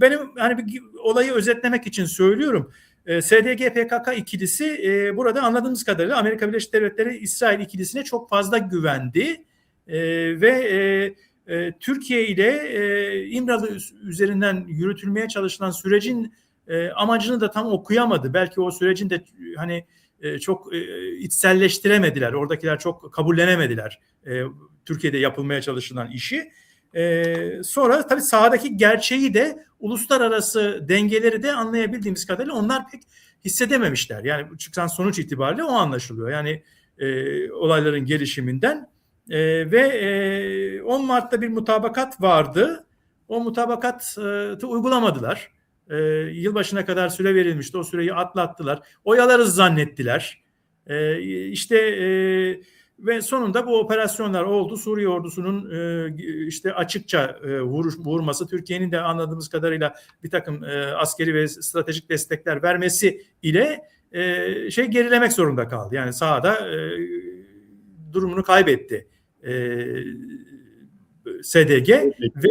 benim hani bir olayı özetlemek için söylüyorum. E, SDG PKK ikilisi burada anladığımız kadarıyla Amerika Birleşik Devletleri İsrail ikilisine çok fazla güvendi e, ve e, e, Türkiye ile e, İmralı üzerinden yürütülmeye çalışılan sürecin amacını da tam okuyamadı. Belki o sürecin de hani çok e, içselleştiremediler. Oradakiler çok kabullenemediler Türkiye'de yapılmaya çalışılan işi. E, sonra tabii sahadaki gerçeği de uluslararası dengeleri de anlayabildiğimiz kadarıyla onlar pek hissedememişler. Yani çıkan sonuç itibariyle o anlaşılıyor. Yani e, olayların gelişiminden e, ve e, 10 Mart'ta bir mutabakat vardı. O mutabakatı uygulamadılar. E, yılbaşına kadar süre verilmişti. O süreyi atlattılar. Oyalarız zannettiler. E, işte e, ve sonunda bu operasyonlar oldu. Suriye ordusunun e, işte açıkça e, vuruş, vurması, Türkiye'nin de anladığımız kadarıyla bir takım e, askeri ve stratejik destekler vermesi ile e, şey gerilemek zorunda kaldı. Yani sahada e, durumunu kaybetti e, SDG ve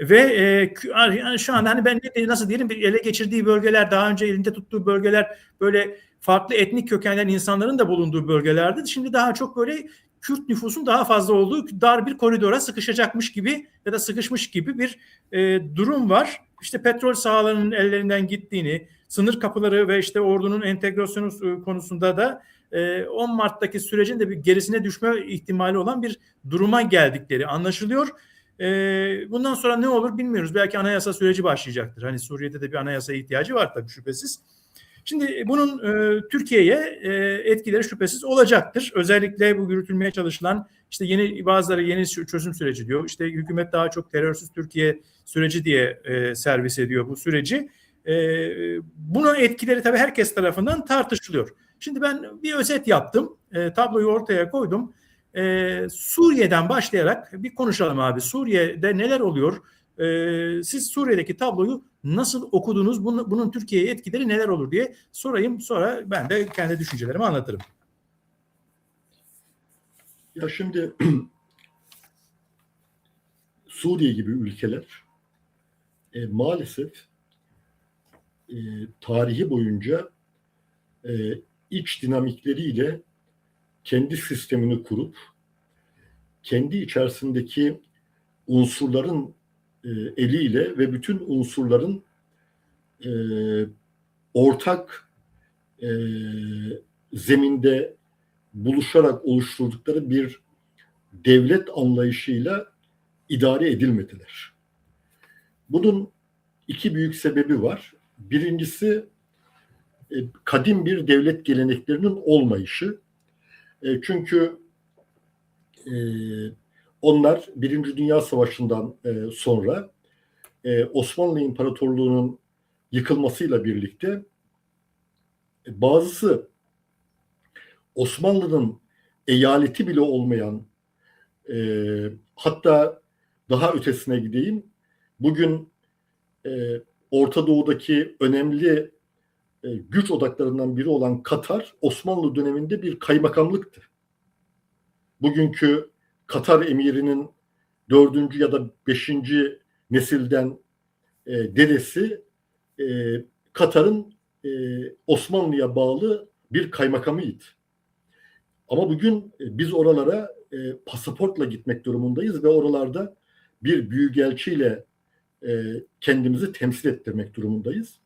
ve e, yani şu anda hani ben nasıl diyelim bir ele geçirdiği bölgeler daha önce elinde tuttuğu bölgeler böyle farklı etnik kökenden insanların da bulunduğu bölgelerdi. Şimdi daha çok böyle Kürt nüfusun daha fazla olduğu dar bir koridora sıkışacakmış gibi ya da sıkışmış gibi bir e, durum var. İşte petrol sahalarının ellerinden gittiğini, sınır kapıları ve işte ordunun entegrasyonu konusunda da 10 Mart'taki sürecin de bir gerisine düşme ihtimali olan bir duruma geldikleri anlaşılıyor. Bundan sonra ne olur bilmiyoruz. Belki anayasa süreci başlayacaktır. Hani Suriye'de de bir anayasa ihtiyacı var tabii şüphesiz. Şimdi bunun e, Türkiye'ye e, etkileri şüphesiz olacaktır. Özellikle bu yürütülmeye çalışılan işte yeni bazıları yeni çözüm süreci diyor. İşte hükümet daha çok terörsüz Türkiye süreci diye e, servis ediyor bu süreci. E, bunun etkileri tabii herkes tarafından tartışılıyor. Şimdi ben bir özet yaptım. E, tabloyu ortaya koydum. E, Suriye'den başlayarak bir konuşalım abi. Suriye'de neler oluyor? E, siz Suriye'deki tabloyu nasıl okudunuz? Bunun, bunun Türkiye'ye etkileri neler olur diye sorayım. Sonra ben de kendi düşüncelerimi anlatırım. Ya şimdi Suriye gibi ülkeler e, maalesef e, tarihi boyunca e, iç dinamikleriyle kendi sistemini kurup kendi içerisindeki unsurların e, eliyle ve bütün unsurların e, ortak e, zeminde buluşarak oluşturdukları bir devlet anlayışıyla idare edilmediler. Bunun iki büyük sebebi var. Birincisi e, kadim bir devlet geleneklerinin olmayışı. E, çünkü onlar Birinci Dünya Savaşı'ndan sonra Osmanlı İmparatorluğu'nun yıkılmasıyla birlikte bazısı Osmanlı'nın eyaleti bile olmayan hatta daha ötesine gideyim bugün Orta Doğu'daki önemli e, güç odaklarından biri olan Katar Osmanlı döneminde bir kaymakamlıktı. Bugünkü Katar emirinin dördüncü ya da beşinci nesilden e, dedesi e, Katar'ın e, Osmanlı'ya bağlı bir kaymakamıydı. Ama bugün e, biz oralara e, pasaportla gitmek durumundayız ve oralarda bir büyükelçiyle e, kendimizi temsil ettirmek durumundayız.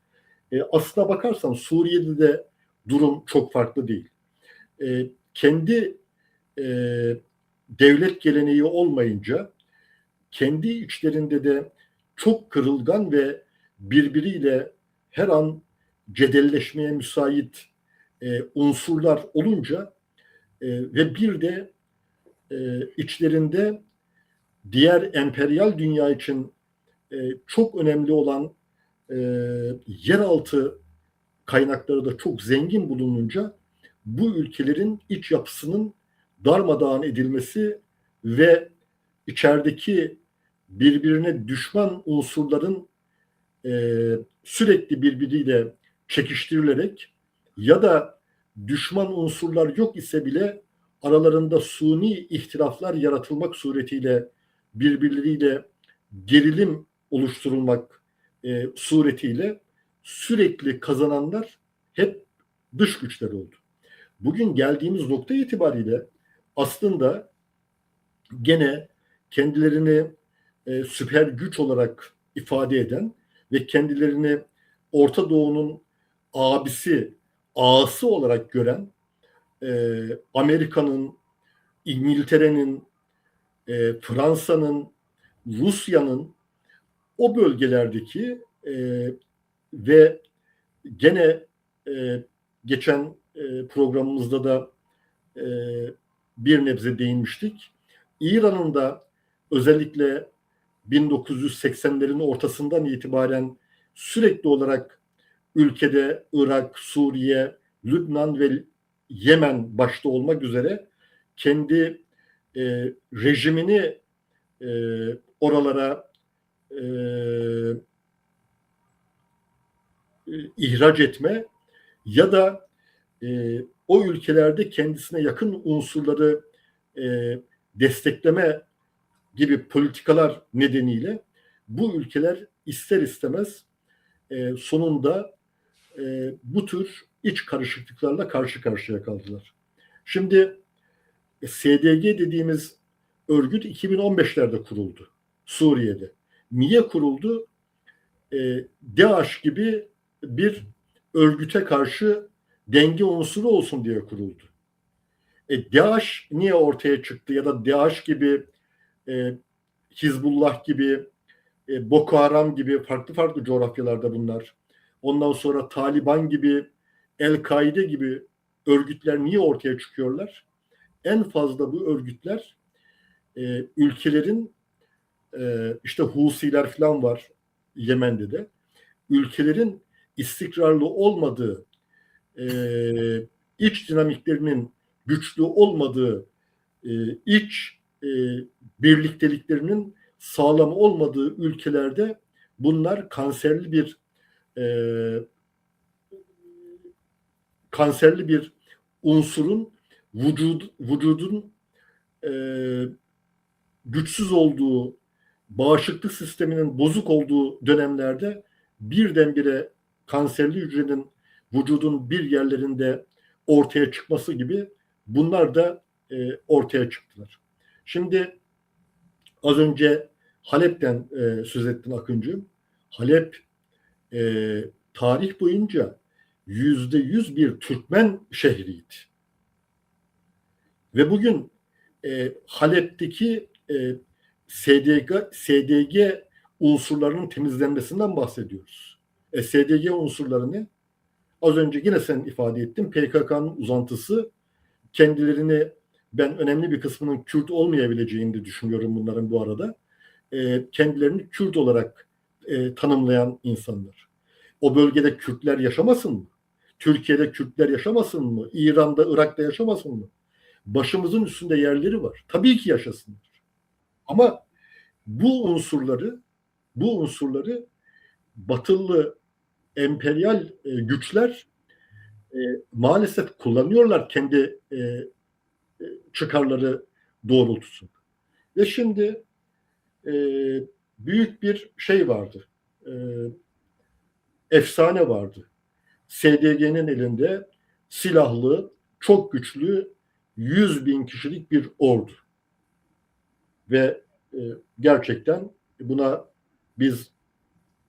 E, aslına bakarsan Suriye'de de durum çok farklı değil. E, kendi e, devlet geleneği olmayınca kendi içlerinde de çok kırılgan ve birbiriyle her an cedelleşmeye müsait e, unsurlar olunca e, ve bir de e, içlerinde diğer emperyal dünya için e, çok önemli olan e, yeraltı kaynakları da çok zengin bulununca bu ülkelerin iç yapısının darmadağın edilmesi ve içerideki birbirine düşman unsurların e, sürekli birbiriyle çekiştirilerek ya da düşman unsurlar yok ise bile aralarında suni ihtilaflar yaratılmak suretiyle birbirleriyle gerilim oluşturulmak e, suretiyle sürekli kazananlar hep dış güçler oldu. Bugün geldiğimiz nokta itibariyle aslında gene kendilerini e, süper güç olarak ifade eden ve kendilerini Orta Doğu'nun abisi, ağası olarak gören e, Amerika'nın, İngiltere'nin, e, Fransa'nın, Rusya'nın o bölgelerdeki e, ve gene e, geçen e, programımızda da e, bir nebze değinmiştik. İran'ın da özellikle 1980'lerin ortasından itibaren sürekli olarak ülkede Irak, Suriye, Lübnan ve Yemen başta olmak üzere kendi e, rejimini e, oralara e, ihraç etme ya da e, o ülkelerde kendisine yakın unsurları e, destekleme gibi politikalar nedeniyle bu ülkeler ister istemez e, sonunda e, bu tür iç karışıklıklarla karşı karşıya kaldılar. Şimdi e, SDG dediğimiz örgüt 2015'lerde kuruldu Suriye'de. Niye kuruldu? E, DAEŞ gibi bir örgüte karşı denge unsuru olsun diye kuruldu. E, DAEŞ niye ortaya çıktı ya da DAEŞ gibi e, Hizbullah gibi e, Boko Haram gibi farklı farklı coğrafyalarda bunlar. Ondan sonra Taliban gibi El-Kaide gibi örgütler niye ortaya çıkıyorlar? En fazla bu örgütler e, ülkelerin e, işte Husiler falan var Yemen'de de ülkelerin istikrarlı olmadığı e, iç dinamiklerinin güçlü olmadığı e, iç e, birlikteliklerinin sağlam olmadığı ülkelerde bunlar kanserli bir e, kanserli bir unsurun vücud, vücudun e, güçsüz olduğu, bağışıklık sisteminin bozuk olduğu dönemlerde birdenbire kanserli hücrenin vücudun bir yerlerinde ortaya çıkması gibi bunlar da e, ortaya çıktılar. Şimdi az önce Halep'ten e, söz ettin Akıncı. Halep e, tarih boyunca yüzde yüz bir Türkmen şehriydi. Ve bugün e, Halep'teki e, SDG, SDG unsurlarının temizlenmesinden bahsediyoruz. E, SDG unsurlarını az önce yine sen ifade ettin PKK'nın uzantısı kendilerini ben önemli bir kısmının Kürt olmayabileceğini de düşünüyorum bunların bu arada. E, kendilerini Kürt olarak e, tanımlayan insanlar. O bölgede Kürtler yaşamasın mı? Türkiye'de Kürtler yaşamasın mı? İran'da, Irak'ta yaşamasın mı? Başımızın üstünde yerleri var. Tabii ki yaşasınlar. Ama bu unsurları bu unsurları batılı emperyal e, güçler e, maalesef kullanıyorlar kendi e, e, çıkarları doğrultusunda. Ve şimdi e, büyük bir şey vardı. E, efsane vardı. SDG'nin elinde silahlı, çok güçlü 100 bin kişilik bir ordu. Ve e, gerçekten buna biz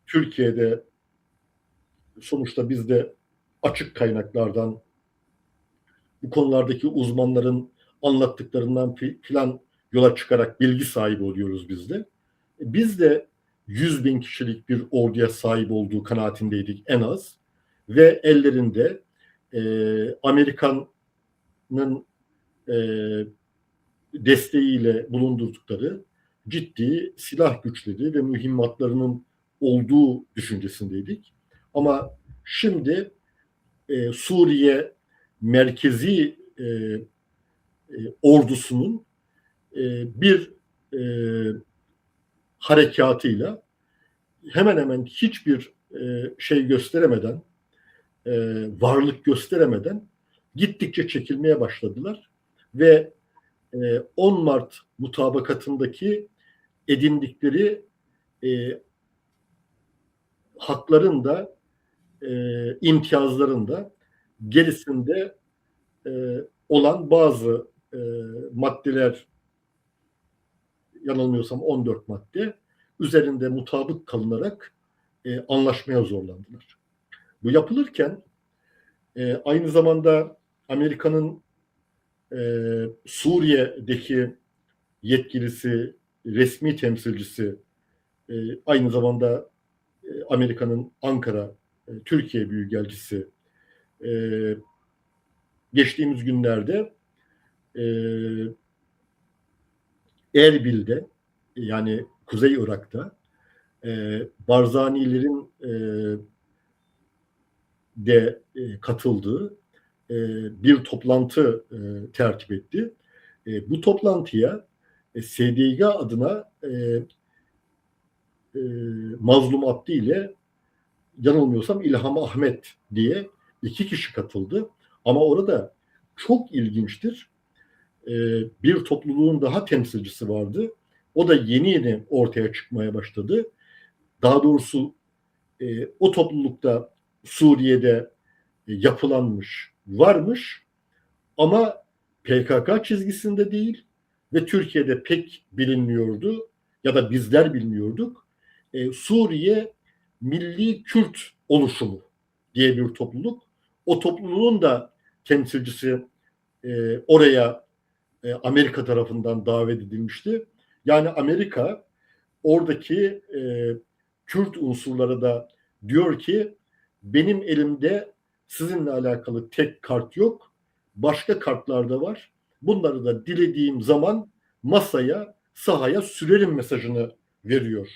Türkiye'de sonuçta biz de açık kaynaklardan bu konulardaki uzmanların anlattıklarından filan yola çıkarak bilgi sahibi oluyoruz biz de. Biz de 100 bin kişilik bir orduya sahip olduğu kanaatindeydik en az. Ve ellerinde e, Amerika'nın e, desteğiyle bulundurdukları ciddi silah güçleri ve mühimmatlarının olduğu düşüncesindeydik. Ama şimdi e, Suriye merkezi e, e, ordusunun e, bir e, harekatıyla hemen hemen hiçbir e, şey gösteremeden, e, varlık gösteremeden gittikçe çekilmeye başladılar ve e, 10 Mart mutabakatındaki edindikleri e, hakların da e, imtiyazların da gerisinde e, olan bazı e, maddeler yanılmıyorsam 14 madde üzerinde mutabık kalınarak e, anlaşmaya zorlandılar. Bu yapılırken e, aynı zamanda Amerika'nın e, Suriye'deki yetkilisi, resmi temsilcisi, e, aynı zamanda e, Amerika'nın Ankara, Türkiye Büyükelçisi e, geçtiğimiz günlerde e, Erbil'de yani Kuzey Irak'ta e, Barzanilerin e, de e, katıldığı e, bir toplantı e, tertip etti. E, bu toplantıya e, SDG adına e, e, Mazlum Abdi ile yanılmıyorsam İlham Ahmet diye iki kişi katıldı. Ama orada çok ilginçtir. E, bir topluluğun daha temsilcisi vardı. O da yeni yeni ortaya çıkmaya başladı. Daha doğrusu e, o toplulukta Suriye'de e, yapılanmış, varmış ama PKK çizgisinde değil ve Türkiye'de pek bilinmiyordu ya da bizler bilmiyorduk. E, Suriye Milli Kürt Oluşumu diye bir topluluk. O topluluğun da temsilcisi e, oraya e, Amerika tarafından davet edilmişti. Yani Amerika oradaki e, Kürt unsurlara da diyor ki benim elimde sizinle alakalı tek kart yok. Başka kartlar da var. Bunları da dilediğim zaman masaya, sahaya sürerim mesajını veriyor.